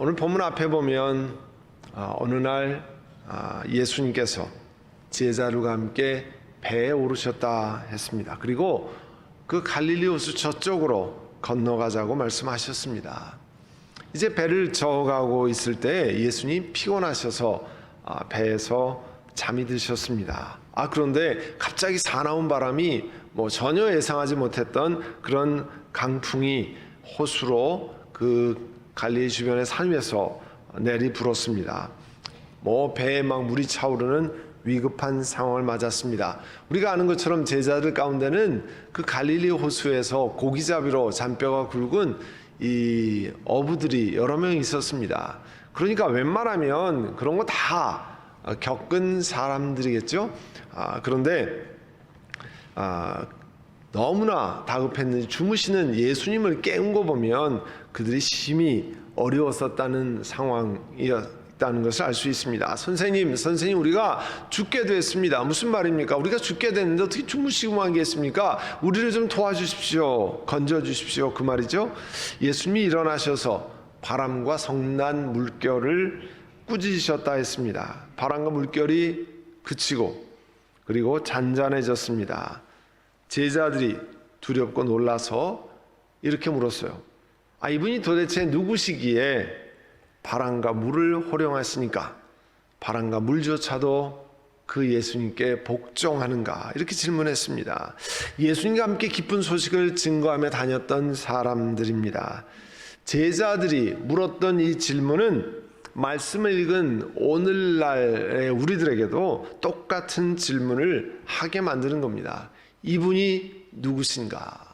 오늘 본문 앞에 보면 아, 어느 날 아, 예수님께서 제자들과 함께 배에 오르셨다 했습니다. 그리고 그 갈릴리 호수 저쪽으로 건너가자고 말씀하셨습니다. 이제 배를 저어가고 있을 때 예수님 피곤하셔서 아, 배에서 잠이 드셨습니다. 아 그런데 갑자기 사나운 바람이 뭐 전혀 예상하지 못했던 그런 강풍이 호수로 그 갈릴리 주변의 산 위에서 내리 불었습니다. 뭐 배에 막 물이 차오르는 위급한 상황을 맞았습니다. 우리가 아는 것처럼 제자들 가운데는 그 갈릴리 호수에서 고기 잡이로 잔뼈가 굵은 이 어부들이 여러 명 있었습니다. 그러니까 웬만하면 그런 거 다 겪은 사람들이겠죠. 아, 그런데 아, 너무나 다급했는지 주무시는 예수님을 깨운 거 보면 그들이 심히 어려웠었다는 상황이었다는 것을 알 수 있습니다. 선생님, 선생님, 우리가 죽게 됐습니다. 무슨 말입니까? 우리가 죽게 됐는데 어떻게 주무시고만 계십니까? 우리를 좀 도와주십시오. 건져 주십시오. 그 말이죠. 예수님이 일어나셔서 바람과 성난 물결을 꾸짖으셨다 했습니다. 바람과 물결이 그치고 그리고 잔잔해졌습니다. 제자들이 두렵고 놀라서 이렇게 물었어요. 아, 이분이 도대체 누구시기에 바람과 물을 호령하시니까 바람과 물조차도 그 예수님께 복종하는가? 이렇게 질문했습니다. 예수님과 함께 기쁜 소식을 증거하며 다녔던 사람들입니다. 제자들이 물었던 이 질문은 말씀을 읽은 오늘날의 우리들에게도 똑같은 질문을 하게 만드는 겁니다. 이분이 누구신가?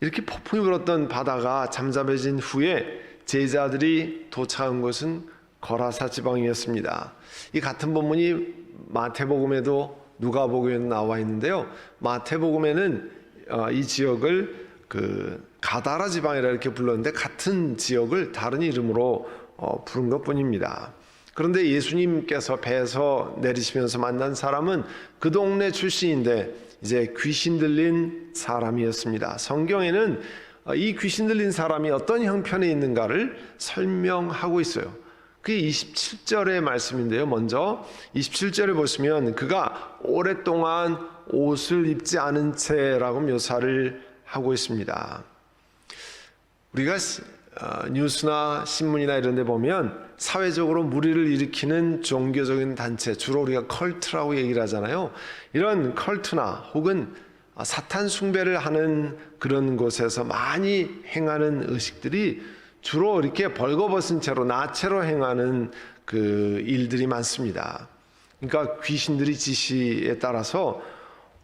이렇게 폭풍이 불었던 바다가 잠잠해진 후에 제자들이 도착한 곳은 거라사 지방이었습니다. 이 같은 본문이 마태복음에도 누가복음에도 나와 있는데요. 마태복음에는 어, 이 지역을 그 가다라 지방이라 이렇게 불렀는데 같은 지역을 다른 이름으로 어, 부른 것뿐입니다. 그런데 예수님께서 배에서 내리시면서 만난 사람은 그 동네 출신인데 이제 귀신 들린 사람이었습니다. 성경에는 어, 이 귀신 들린 사람이 어떤 형편에 있는가를 설명하고 있어요. 그게 27절의 말씀인데요. 먼저 27절에 보시면 그가 오랫동안 옷을 입지 않은 채라고 묘사를 하고 있습니다. 우리가 어, 뉴스나 신문이나 이런 데 보면 사회적으로 무리를 일으키는 종교적인 단체, 주로 우리가 컬트라고 얘기를 하잖아요. 이런 컬트나 혹은 사탄 숭배를 하는 그런 곳에서 많이 행하는 의식들이 주로 이렇게 벌거벗은 채로 나체로 행하는 그 일들이 많습니다. 그러니까 귀신들이 지시에 따라서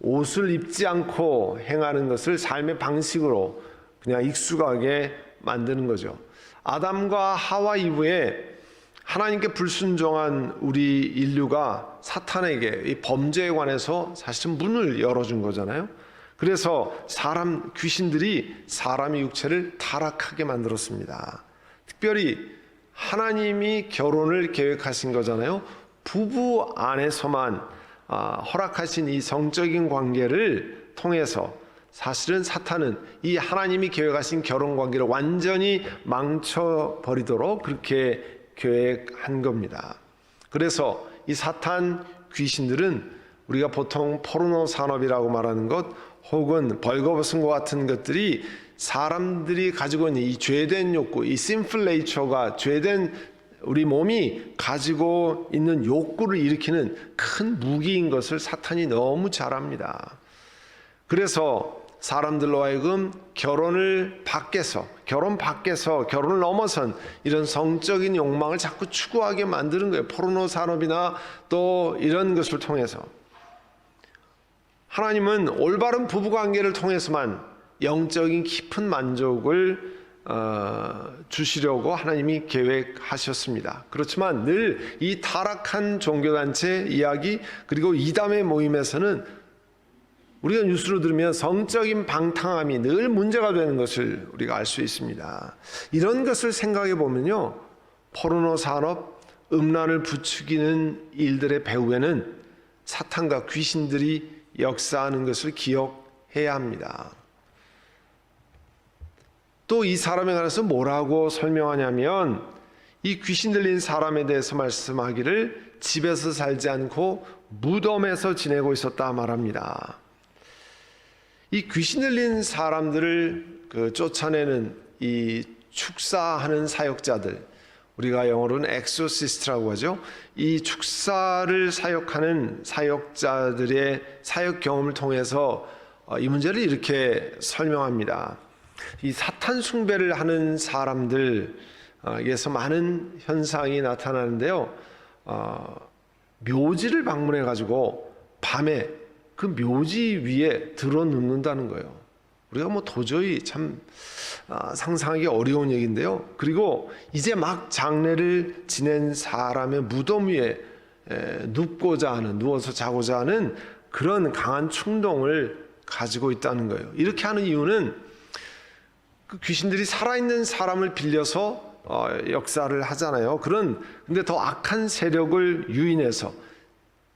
옷을 입지 않고 행하는 것을 삶의 방식으로 그냥 익숙하게 만드는 거죠. 아담과 하와 이후에 하나님께 불순종한 우리 인류가 사탄에게 이 범죄에 관해서 사실은 문을 열어준 거잖아요. 그래서 사람 귀신들이 사람의 육체를 타락하게 만들었습니다. 특별히 하나님이 결혼을 계획하신 거잖아요. 부부 안에서만 아, 허락하신 이 성적인 관계를 통해서 사실은 사탄은 이 하나님이 계획하신 결혼 관계를 완전히 망쳐버리도록 그렇게 계획한 겁니다. 그래서 이 사탄 귀신들은 우리가 보통 포르노 산업이라고 말하는 것 혹은 벌거벗은 것 같은 것들이 사람들이 가지고 있는 이 죄된 욕구, 이 심플레이처가 죄된 우리 몸이 가지고 있는 욕구를 일으키는 큰 무기인 것을 사탄이 너무 잘 압니다. 그래서 사람들로 하여금 결혼을 밖에서 결혼 밖에서 결혼을 넘어선 이런 성적인 욕망을 자꾸 추구하게 만드는 거예요. 포르노 산업이나 또 이런 것을 통해서 하나님은 올바른 부부 관계를 통해서만 영적인 깊은 만족을 어, 주시려고 하나님이 계획하셨습니다. 그렇지만 늘 이 타락한 종교단체 이야기 그리고 이담의 모임에서는 우리가 뉴스로 들으면 성적인 방탕함이 늘 문제가 되는 것을 우리가 알 수 있습니다. 이런 것을 생각해 보면요. 포르노 산업, 음란을 부추기는 일들의 배후에는 사탄과 귀신들이 역사하는 것을 기억해야 합니다. 또 이 사람에 관해서 뭐라고 설명하냐면 이 귀신 들린 사람에 대해서 말씀하기를 집에서 살지 않고 무덤에서 지내고 있었다 말합니다. 이 귀신 들린 사람들을 그 쫓아내는 이 축사하는 사역자들 우리가 영어로는 엑소시스트라고 하죠. 이 축사를 사역하는 사역자들의 사역 경험을 통해서 어, 이 문제를 이렇게 설명합니다. 이 사탄 숭배를 하는 사람들에서 많은 현상이 나타나는데요. 어, 묘지를 방문해 가지고 밤에 그 묘지 위에 들어 눕는다는 거예요. 우리가 뭐 도저히 참 아, 상상하기 어려운 얘기인데요. 그리고 이제 막 장례를 지낸 사람의 무덤 위에 에, 눕고자 하는 누워서 자고자 하는 그런 강한 충동을 가지고 있다는 거예요. 이렇게 하는 이유는 그 귀신들이 살아있는 사람을 빌려서 어, 역사를 하잖아요. 그런 근데 더 악한 세력을 유인해서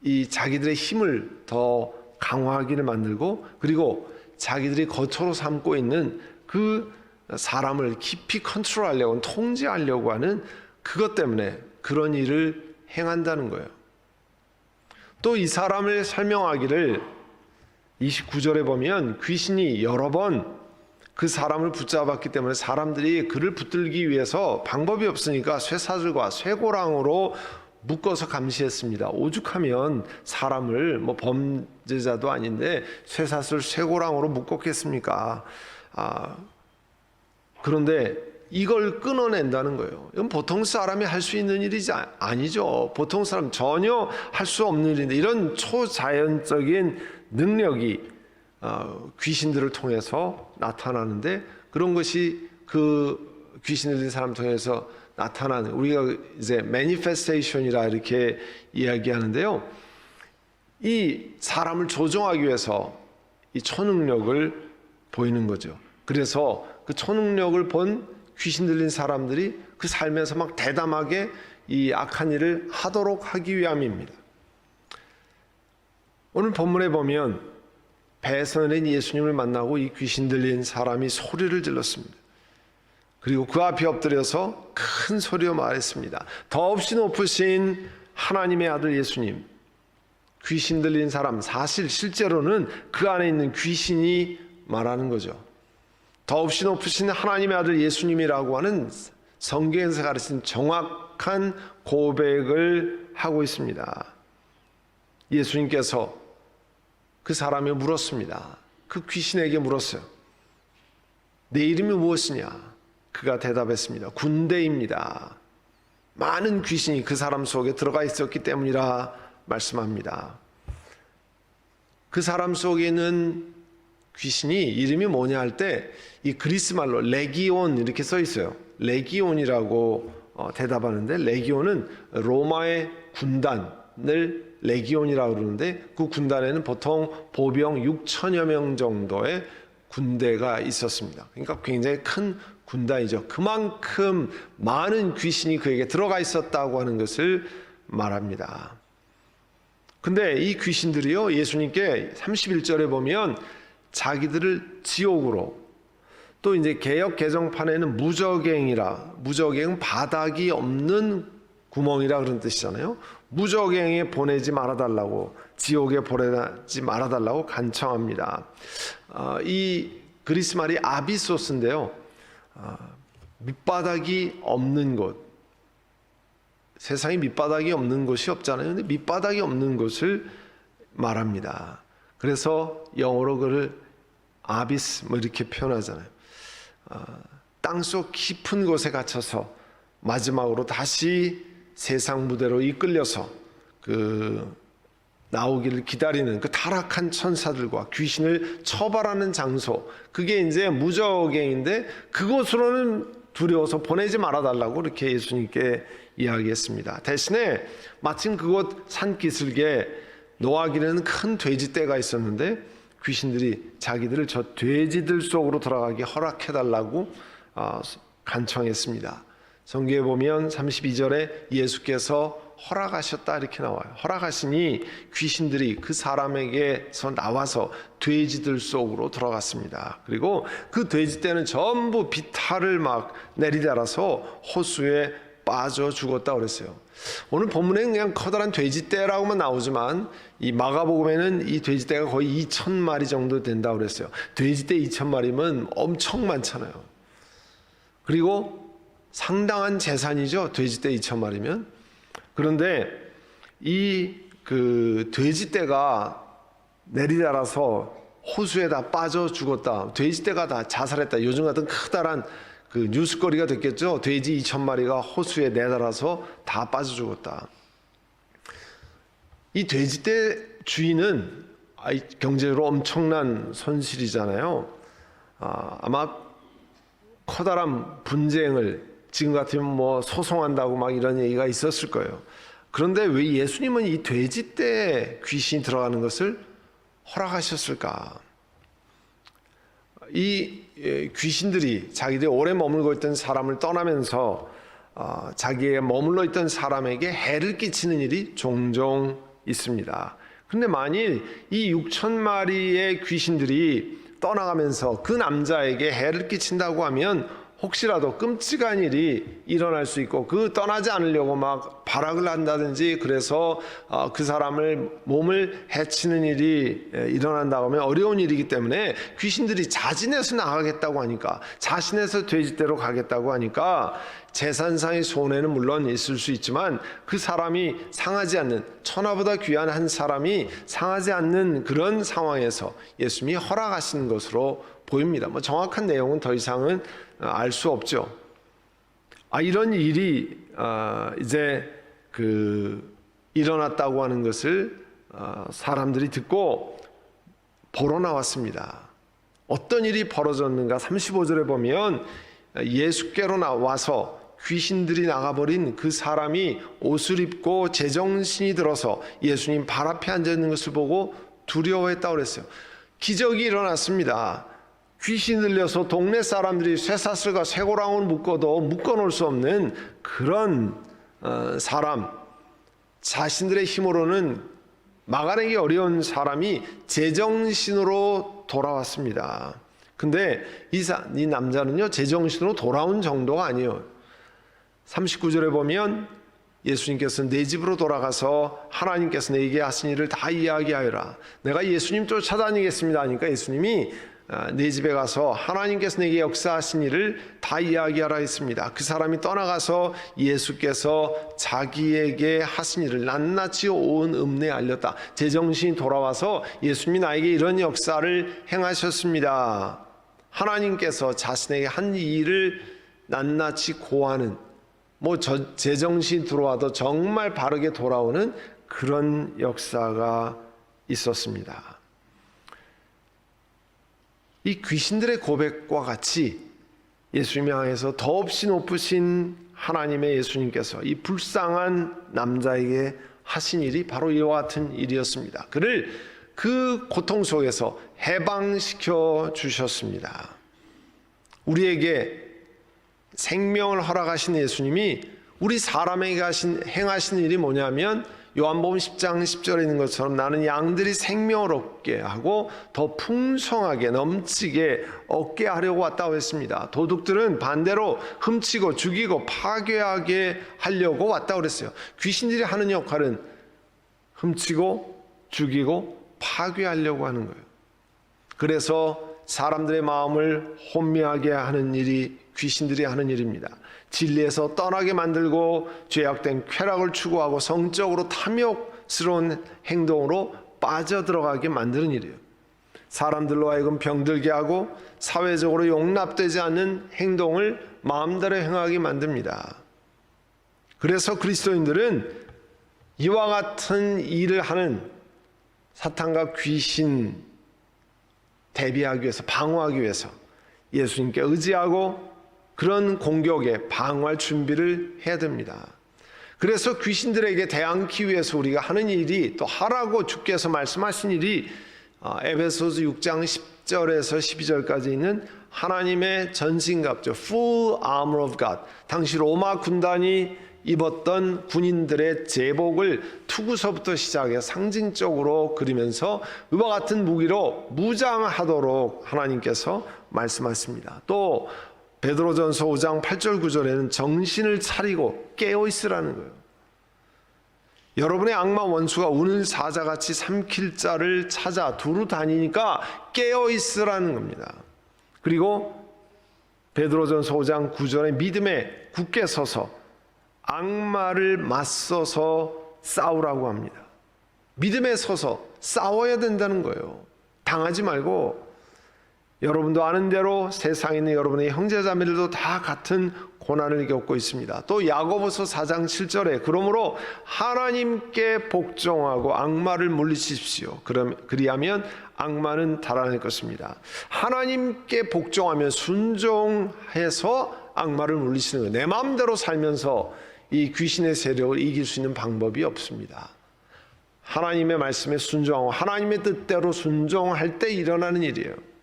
이 자기들의 힘을 더 강화하기를 만들고 그리고 자기들이 거처로 삼고 있는 그 사람을 깊이 컨트롤하려고 통제하려고 하는 그것 때문에 그런 일을 행한다는 거예요. 또 이 사람을 설명하기를 29절에 보면 귀신이 여러 번 그 사람을 붙잡았기 때문에 사람들이 그를 붙들기 위해서 방법이 없으니까 쇠사슬과 쇠고랑으로 묶어서 감시했습니다. 오죽하면 사람을 뭐 범죄자도 아닌데 쇠사슬 쇠고랑으로 묶었겠습니까? 아, 그런데 이걸 끊어낸다는 거예요. 이건 보통 사람이 할 수 있는 일이지 아- 아니죠. 보통 사람 전혀 할 수 없는 일인데 이런 초자연적인 능력이 어, 귀신들을 통해서 나타나는데 그런 것이 그 귀신을 진 사람 통해서 나타나는 우리가 이제 매니페스테이션이라 이렇게 이야기하는데요. 이 사람을 조종하기 위해서 이 초능력을 보이는 거죠. 그래서 그 초능력을 본 귀신 들린 사람들이 그 삶에서 막 대담하게 이 악한 일을 하도록 하기 위함입니다. 오늘 본문에 보면 배선인 예수님을 만나고 이 귀신 들린 사람이 소리를 질렀습니다. 그리고 그 앞에 엎드려서 큰 소리로 말했습니다. 더없이 높으신 하나님의 아들 예수님, 귀신 들린 사람, 사실 실제로는 그 안에 있는 귀신이 말하는 거죠. 더없이 높으신 하나님의 아들 예수님이라고 하는 성경에서 가르친 정확한 고백을 하고 있습니다. 예수님께서 그 사람이 물었습니다. 그 귀신에게 물었어요. 내 이름이 무엇이냐? 그가 대답했습니다. 군대입니다. 많은 귀신이 그 사람 속에 들어가 있었기 때문이라 말씀합니다. 그 사람 속에 있는 귀신이 이름이 뭐냐 할 때 이 그리스 말로 레기온 이렇게 써 있어요. 레기온이라고 어, 대답하는데 레기온은 로마의 군단을 레기온이라고 그러는데 그 군단에는 보통 보병 6천여 명 정도의 군대가 있었습니다. 그러니까 굉장히 큰 군단이죠. 그만큼 많은 귀신이 그에게 들어가 있었다고 하는 것을 말합니다. 근데 이 귀신들이요, 예수님께 31절에 보면 자기들을 지옥으로 또 이제 개혁 개정판에는 무적행이라 무적행 바닥이 없는 구멍이라 그런 뜻이잖아요. 무적행에 보내지 말아달라고 지옥에 보내지 말아달라고 간청합니다. 어, 이 그리스 말이 아비소스인데요. 어, 밑바닥이 없는 곳. 세상에 밑바닥이 없는 곳이 없잖아요. 근데 밑바닥이 없는 곳을 말합니다. 그래서 영어로 그를 아비스 뭐 이렇게 표현하잖아요. 어, 땅속 깊은 곳에 갇혀서 마지막으로 다시 세상 무대로 이끌려서 그 나오기를 기다리는 그 타락한 천사들과 귀신을 처벌하는 장소 그게 이제 무적행인데 그곳으로는 두려워서 보내지 말아달라고 이렇게 예수님께 이야기했습니다. 대신에 마침 그곳 산기슭에 노아기는 큰 돼지떼가 있었는데 귀신들이 자기들을 저 돼지들 속으로 들어가게 허락해달라고 어, 간청했습니다. 성경에 보면 32절에 예수께서 허락하셨다 이렇게 나와요. 허락하시니 귀신들이 그 사람에게서 나와서 돼지들 속으로 들어갔습니다. 그리고 그 돼지 떼는 전부 비탈을 막 내리달아서 호수에 빠져 죽었다 그랬어요. 오늘 본문에 그냥 커다란 돼지떼라고만 나오지만 이 마가복음에는 이 돼지떼가 거의 2천 마리 정도 된다 그랬어요. 돼지떼 2천 마리면 엄청 많잖아요. 그리고 상당한 재산이죠. 돼지떼 2천 마리면. 그런데 이 그 돼지떼가 내리달아서 호수에 다 빠져 죽었다. 돼지떼가 다 자살했다. 요즘 같은 커다란 그 뉴스거리가 됐겠죠. 돼지 2천 마리가 호수에 내달아서 다 빠져 죽었다. 이 돼지떼 주인은 아이, 경제적으로 엄청난 손실이잖아요. 아, 아마 커다란 분쟁을 지금 같으면 뭐 소송한다고 막 이런 얘기가 있었을 거예요. 그런데 왜 예수님은 이 돼지떼 귀신이 들어가는 것을 허락하셨을까? 이 예, 귀신들이 자기들이 오래 머물고 있던 사람을 떠나면서 어, 자기의 머물러 있던 사람에게 해를 끼치는 일이 종종 있습니다. 근데 만일 이 6천 마리의 귀신들이 떠나가면서 그 남자에게 해를 끼친다고 하면 혹시라도 끔찍한 일이 일어날 수 있고 그 떠나지 않으려고 막 발악을 한다든지 그래서 어, 그 사람을 몸을 해치는 일이 에, 일어난다고 하면 어려운 일이기 때문에 귀신들이 자진해서 나가겠다고 하니까 자신에서 돼지대로 가겠다고 하니까 재산상의 손해는 물론 있을 수 있지만 그 사람이 상하지 않는 천하보다 귀한 한 사람이 상하지 않는 그런 상황에서 예수님이 허락하시는 것으로 보입니다. 뭐 정확한 내용은 더 이상은 알 수 없죠. 아 이런 일이 아, 이제 그 일어났다고 하는 것을 아, 사람들이 듣고 보러 나왔습니다. 어떤 일이 벌어졌는가 35절에 보면 예수께로 나와서 귀신들이 나가버린 그 사람이 옷을 입고 제정신이 들어서 예수님 발 앞에 앉아 있는 것을 보고 두려워했다고 그랬어요. 기적이 일어났습니다. 귀신 들려서 동네 사람들이 쇠사슬과 쇠고랑을 묶어도 묶어놓을 수 없는 그런 어, 사람, 자신들의 힘으로는 막아내기 어려운 사람이 제정신으로 돌아왔습니다. 근데 이, 사, 이 남자는요, 제정신으로 돌아온 정도가 아니에요. 39절에 보면 예수님께서 내 집으로 돌아가서 하나님께서 내게 하신 일을 다 이야기하여라. 내가 예수님 쫓아다니겠습니다 하니까 예수님이 아, 내 집에 가서 하나님께서 내게 역사하신 일을 다 이야기하라 했습니다. 그 사람이 떠나가서 예수께서 자기에게 하신 일을 낱낱이 온 읍내에 알렸다. 제정신이 돌아와서 예수님이 나에게 이런 역사를 행하셨습니다. 하나님께서 자신에게 한 일을 낱낱이 고하는 뭐 저, 제정신 들어와도 정말 바르게 돌아오는 그런 역사가 있었습니다. 이 귀신들의 고백과 같이 예수님 향해서 더없이 높으신 하나님의 예수님께서 이 불쌍한 남자에게 하신 일이 바로 이와 같은 일이었습니다. 그를 그 고통 속에서 해방시켜 주셨습니다. 우리에게 생명을 허락하신 예수님이 우리 사람에게 하신 행하신 일이 뭐냐면 요한복음 10장 10절에 있는 것처럼 나는 양들이 생명을 얻게 하고 더 풍성하게 넘치게 얻게 하려고 왔다고 했습니다. 도둑들은 반대로 훔치고 죽이고 파괴하게 하려고 왔다고 그랬어요. 귀신들이 하는 역할은 훔치고 죽이고 파괴하려고 하는 거예요. 그래서 사람들의 마음을 혼미하게 하는 일이 귀신들이 하는 일입니다. 진리에서 떠나게 만들고 죄악된 쾌락을 추구하고 성적으로 탐욕스러운 행동으로 빠져들어가게 만드는 일이에요. 사람들로 하여금 병들게 하고 사회적으로 용납되지 않는 행동을 마음대로 행하게 만듭니다. 그래서 그리스도인들은 이와 같은 일을 하는 사탄과 귀신 대비하기 위해서 방어하기 위해서 예수님께 의지하고 그런 공격에 방어할 준비를 해야 됩니다. 그래서 귀신들에게 대항기 위해서 우리가 하는 일이 또 하라고 주께서 말씀하신 일이 어, 에베소서 6장 10절에서 12절까지 있는 하나님의 전신갑주 full armor of God. 당시 로마 군단이 입었던 군인들의 제복을 투구서부터 시작해 상징적으로 그리면서 이와 같은 무기로 무장하도록 하나님께서 말씀하십니다. 또 베드로전서 5장 8절 9절에는 정신을 차리고 깨어 있으라는 거예요. 여러분의 악마 원수가 우는 사자같이 삼킬 자를 찾아 두루 다니니까 깨어 있으라는 겁니다. 그리고 베드로전서 5장 9절에 믿음에 굳게 서서 악마를 맞서서 싸우라고 합니다. 믿음에 서서 싸워야 된다는 거예요. 당하지 말고 여러분도 아는 대로 세상에 있는 여러분의 형제자매들도 다 같은 고난을 겪고 있습니다. 또 야고보서 4장 7절에 그러므로 하나님께 복종하고 악마를 물리십시오. 그럼 그리하면 악마는 달아날 것입니다. 하나님께 복종하면 순종해서 악마를 물리시는 거예요. 내 마음대로 살면서 이 귀신의 세력을 이길 수 있는 방법이 없습니다. 하나님의 말씀에 순종하고 하나님의 뜻대로 순종할 때 일어나는 일이에요.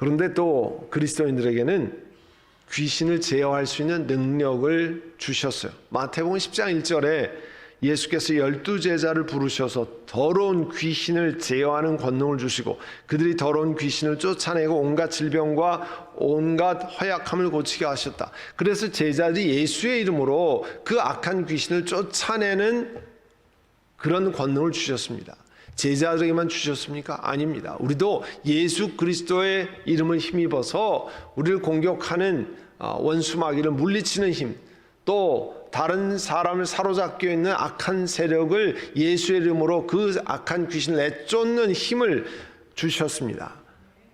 그런데 또 그리스도인들에게는 귀신을 제어할 수 있는 능력을 주셨어요. 마태복음 10장 1절에 예수께서 열두 제자를 부르셔서 더러운 귀신을 제어하는 권능을 주시고 그들이 더러운 귀신을 쫓아내고 온갖 질병과 온갖 허약함을 고치게 하셨다. 그래서 제자들이 예수의 이름으로 그 악한 귀신을 쫓아내는 그런 권능을 주셨습니다. 제자들에게만 주셨습니까? 아닙니다. 우리도 예수 그리스도의 이름을 힘입어서 우리를 공격하는 어, 원수 마귀를 물리치는 힘, 또 다른 사람을 사로잡고 있는 악한 세력을 예수의 이름으로 그 악한 귀신을 내쫓는 힘을 주셨습니다.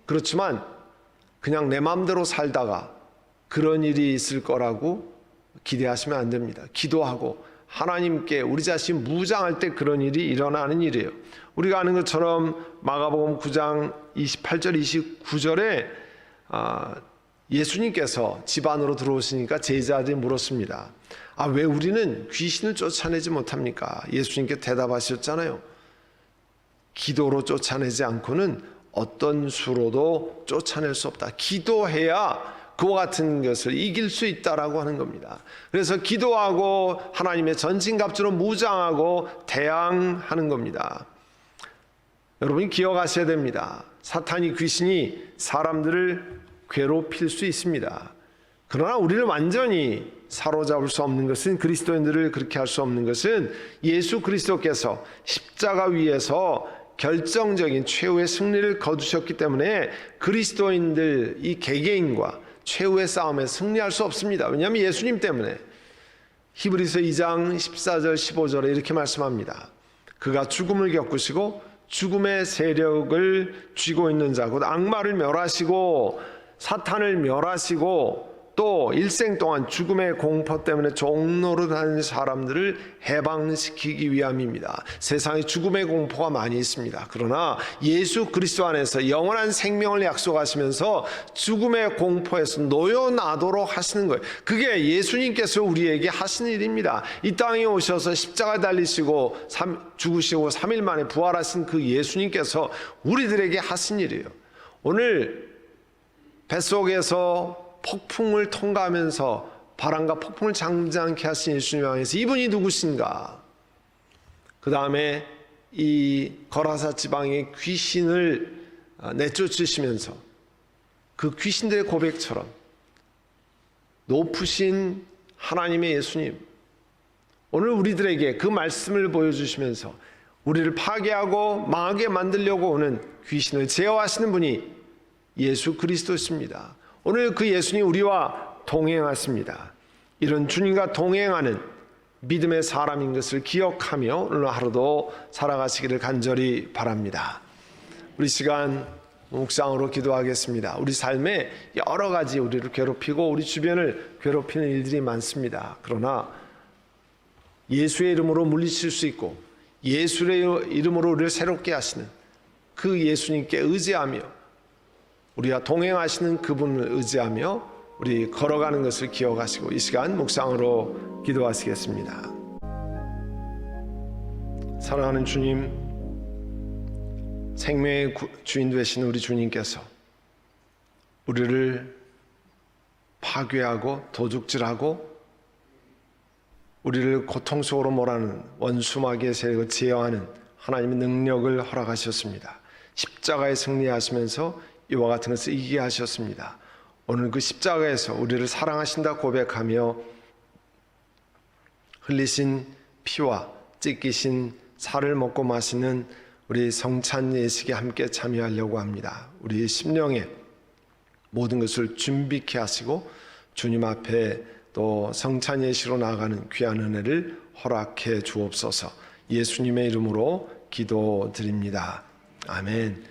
그렇지만 그냥 내 마음대로 살다가 그런 일이 있을 거라고 기대하시면 안 됩니다. 기도하고 하나님께 우리 자신 무장할 때 그런 일이 일어나는 일이에요. 우리가 아는 것처럼 마가복음 9장 28절 29절에 아, 예수님께서 집 안으로 들어오시니까 제자들이 물었습니다. 아, 왜 우리는 귀신을 쫓아내지 못합니까? 예수님께 대답하셨잖아요. 기도로 쫓아내지 않고는 어떤 수로도 쫓아낼 수 없다. 기도해야 그와 같은 것을 이길 수 있다라고 하는 겁니다. 그래서 기도하고 하나님의 전진갑주로 무장하고 대항하는 겁니다. 여러분이 기억하셔야 됩니다. 사탄이 귀신이 사람들을 괴롭힐 수 있습니다. 그러나 우리를 완전히 사로잡을 수 없는 것은 그리스도인들을 그렇게 할 수 없는 것은 예수 그리스도께서 십자가 위에서 결정적인 최후의 승리를 거두셨기 때문에 그리스도인들 이 개개인과 최후의 싸움에 승리할 수 없습니다. 왜냐하면 예수님 때문에 히브리서 2장 14절 15절에 이렇게 말씀합니다. 그가 죽음을 겪으시고 죽음의 세력을 쥐고 있는 자, 곧 악마를 멸하시고 사탄을 멸하시고 또 일생 동안 죽음의 공포 때문에 종노릇하는 사람들을 해방시키기 위함입니다. 세상에 죽음의 공포가 많이 있습니다. 그러나 예수 그리스도 안에서 영원한 생명을 약속하시면서 죽음의 공포에서 놓여나도록 하시는 거예요. 그게 예수님께서 우리에게 하신 일입니다. 이 땅에 오셔서 십자가 달리시고 죽으시고 3일 만에 부활하신 그 예수님께서 우리들에게 하신 일이에요. 오늘 뱃속에서 폭풍을 통과하면서 바람과 폭풍을 잠잠케 하신 예수님 안에서 이분이 누구신가? 그 다음에 이 거라사 지방의 귀신을 내쫓으시면서 그 귀신들의 고백처럼 높으신 하나님의 예수님 오늘 우리들에게 그 말씀을 보여주시면서 우리를 파괴하고 망하게 만들려고 오는 귀신을 제어하시는 분이 예수 그리스도십니다. 오늘 그 예수님 우리와 동행하십니다. 이런 주님과 동행하는 믿음의 사람인 것을 기억하며 오늘 하루도 살아가시기를 간절히 바랍니다. 우리 시간 묵상으로 기도하겠습니다. 우리 삶에 여러 가지 우리를 괴롭히고 우리 주변을 괴롭히는 일들이 많습니다. 그러나 예수의 이름으로 물리칠 수 있고 예수의 이름으로 우리를 새롭게 하시는 그 예수님께 의지하며 우리와 동행하시는 그분을 의지하며 우리 걸어가는 것을 기억하시고 이 시간 묵상으로 기도하시겠습니다. 사랑하는 주님, 생명의 구- 주인 되신 우리 주님께서 우리를 파괴하고 도둑질하고 우리를 고통 속으로 몰아는 원수마귀의 세력을 제어하는 하나님의 능력을 허락하셨습니다. 십자가에 승리하시면서 이와 같은 것을 이기게 하셨습니다. 오늘 그 십자가에서 우리를 사랑하신다 고백하며 흘리신 피와 찢기신 살을 먹고 마시는 우리 성찬 예식에 함께 참여하려고 합니다. 우리 심령에 모든 것을 준비케 하시고 주님 앞에 또 성찬 예식으로 나아가는 귀한 은혜를 허락해 주옵소서. 예수님의 이름으로 기도드립니다. 아멘.